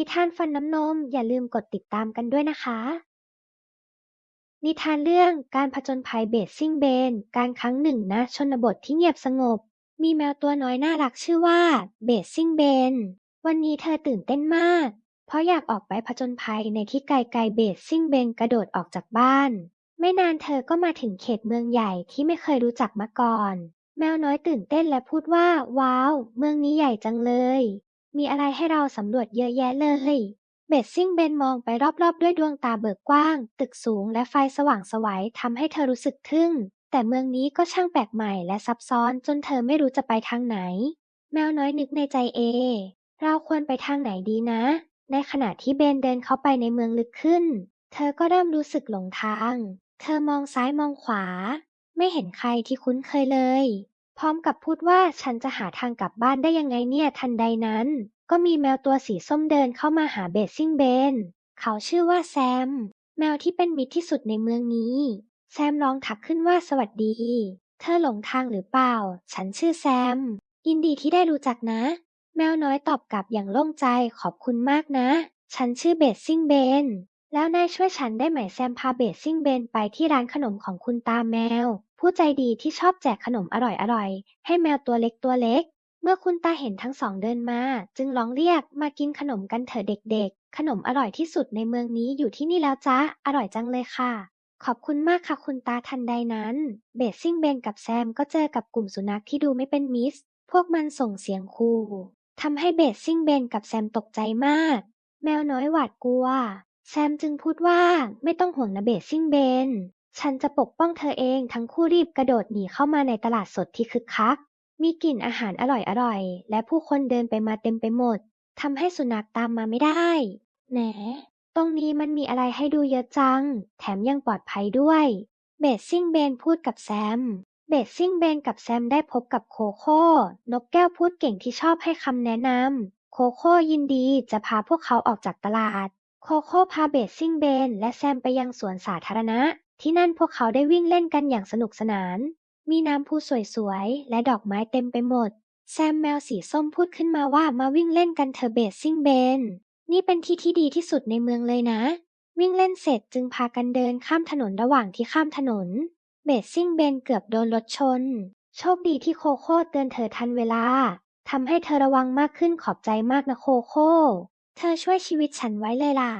นิทานฟันน้ำนม อย่าลืมกดติดตามกันด้วยนะคะ นิทานเรื่องการผจญภัยเบสซิ่งเบน การครั้งหนึ่งณชนบทที่เงียบสงบ มีแมวตัวน้อยน่ารักชื่อว่าเบสซิ่งเบน วันนี้เธอตื่นเต้นมาก เพราะอยากออกไปผจญภัยในที่ไกลๆเบสซิ่งเบนกระโดดออกจากบ้าน ไม่นานเธอก็มาถึงเขตเมืองใหญ่ที่ไม่เคยรู้จักมาก่อน แมวน้อยตื่นเต้นและพูดว่า ว้าว เมืองนี้ใหญ่จังเลย มีอะไรให้เราสำรวจเยอะแยะเลยเบสซิ่งเบนมองไปรอบๆ ด้วยดวงตาเบิกกว้าง ตึกสูงและไฟสว่างสวัยทำให้เธอรู้สึกทึ่ง แต่เมืองนี้ก็ช่างแปลกใหม่และซับซ้อนจนเธอไม่รู้จะไปทางไหน แมวน้อยนึกในใจเอ เราควรไปทางไหนดีนะ ในขณะที่เบนเดินเข้าไปในเมืองลึกขึ้น เธอก็เริ่มรู้สึกหลงทาง เธอมองซ้ายมองขวา ไม่เห็นใครที่คุ้นเคยเลย พร้อมกับพูดว่า ฉันจะหาทางกลับบ้านได้ยังไงเนี่ย ทันใดนั้น ก็มีแมวตัวสีส้มเดินเข้ามาหาเบสซิ่งเบน เขาชื่อว่าแซม แมวที่เป็นมิตรที่สุดในเมืองนี้ แซมร้องทักขึ้นว่าสวัสดี เธอหลงทางหรือเปล่า ฉันชื่อแซม ยินดีที่ได้รู้จักนะ แมวน้อยตอบกลับอย่างโล่งใจ ขอบคุณมากนะ ฉันชื่อเบสซิ่งเบน แล้วนายช่วยฉันได้ไหมแซมพาเบสซิ่งเบนไปที่ร้านขนมของคุณตาแมว ผู้ใจดีที่ชอบแจกขนมอร่อยๆ ให้แมวตัวเล็กตัวเล็ก เมื่อคุณตาเห็นทั้งสองเดินมา จึงร้องเรียกมากินขนมกันเถอะเด็กๆ ขนมอร่อยที่สุดในเมืองนี้อยู่ที่นี่แล้วจ้าอร่อยจังเลยค่ะ ขอบคุณมากค่ะคุณตาทันใดนั้น เบสซิ่งเบนกับแซมก็เจอกับกลุ่มสุนัขที่ดูไม่เป็นมิตรพวกมันส่งเสียงคู่ทำให้เบสซิ่งเบนกับแซมตกใจมาก แมวน้อยหวาดกลัว แซมจึงพูดว่าไม่ต้องห่วงนะเบสซิ่งเบน ฉันจะปกป้องเธอเอง ทั้งคู่รีบกระโดดหนีเข้ามาในตลาดสดที่คึกคัก มีกลิ่นอาหารอร่อยๆ และผู้คนเดินไปมาเต็มไปหมด ทำให้สุนัขตามมาไม่ได้ แหนตรงนี้มันมีอะไรให้ดูเยอะจัง แถมยังปลอดภัยด้วย เบสซิ่งเบนพูดกับแซม เบสซิ่งเบนกับแซมได้พบกับโคโค่ นกแก้วพูดเก่งที่ชอบให้คำแนะนำ โคโค่ยินดีจะพาพวกเขาออกจากตลาด โคโค่พาเบสซิ่งเบนและแซมไปยังสวนสาธารณะ ที่นั่นพวกเขาได้วิ่งเล่นกันอย่างสนุกสนาน มีน้ำพุสวยๆ และดอกไม้เต็มไปหมด แซมแมวสีส้มพูดขึ้นมาว่ามาวิ่งเล่นกันเถอเบสซิ่งเบน นี่เป็นที่ที่ดีที่สุดในเมืองเลยนะ วิ่งเล่นเสร็จจึงพากันเดินข้ามถนนระหว่างที่ข้ามถนน เบสซิ่งเบนเกือบโดนรถชน โชคดีที่โคโค่เตือนเธอทันเวลาทำให้เธอระวังมากขึ้นขอบใจมากนะโคโค่ เธอช่วยชีวิตฉันไว้เลยล่ะ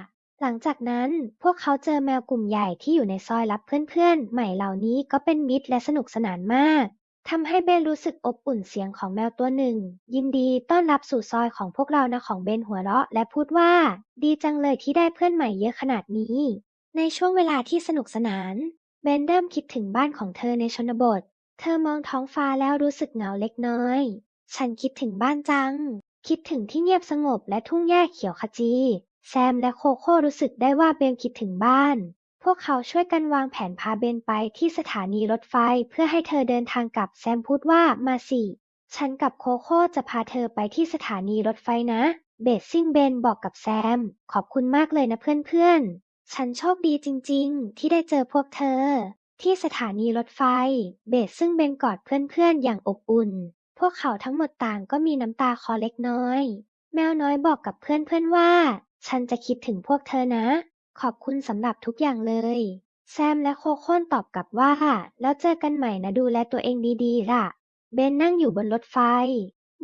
หลังจากนั้นพวกเขาเจอแมวกลุ่มใหญ่ที่อยู่ในซอยรับเพื่อนๆ ใหม่เหล่านี้ก็เป็นมิตรและสนุกสนานมากทำให้เบนรู้สึกอบอุ่นเสียงของแมวตัวหนึ่ง ยินดีต้อนรับสู่ซอยของพวกเรานะของเบนหัวเราะ และพูดว่า ดีจังเลยที่ได้เพื่อนใหม่เยอะขนาดนี้ ในช่วงเวลาที่สนุกสนานเบนเริ่มคิดถึงบ้านของเธอในชนบท เธอมองท้องฟ้าแล้วรู้สึกเหงาเล็กน้อย ฉันคิดถึงบ้านจัง คิดถึงที่เงียบสงบและทุ่งหญ้าเขียวขจี แซมและโคโค่รู้สึกได้ว่าเบนคิดถึงบ้าน พวกเขาช่วยกันวางแผนพาเบนไปที่สถานีรถไฟเพื่อให้เธอเดินทางกลับแซมพูดว่ามาสิ ฉันกับโคโค่จะพาเธอไปที่สถานีรถไฟนะ เบสซิ่งเบนบอกกับแซม ขอบคุณมากเลยนะเพื่อนๆ ฉันโชคดีจริงๆ ที่ได้เจอพวกเธอ ที่สถานีรถไฟ เบสซึ่งเบนกอดเพื่อนๆอย่างอบอุ่น พวกเขาทั้งหมดต่างก็มีน้ำตาคลอเล็กน้อย แมวน้อยบอกกับเพื่อนๆว่า ฉันจะคิดถึงพวกเธอนะ ขอบคุณสำหรับทุกอย่างเลย แซมและโคโค่นตอบกลับว่า แล้วเจอกันใหม่นะดูแลตัวเองดีๆ ล่ะ เบนนั่งอยู่บนรถไฟ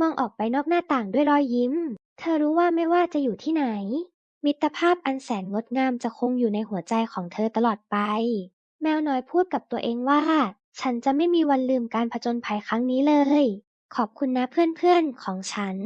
มองออกไปนอกหน้าต่างด้วยรอยยิ้ม เธอรู้ว่าไม่ว่าจะอยู่ที่ไหน มิตรภาพอันแสนงดงามจะคงอยู่ในหัวใจของเธอตลอดไป แมวน้อยพูดกับตัวเองว่า ฉันจะไม่มีวันลืมการผจญภัยครั้งนี้เลย ขอบคุณนะเพื่อนๆของฉัน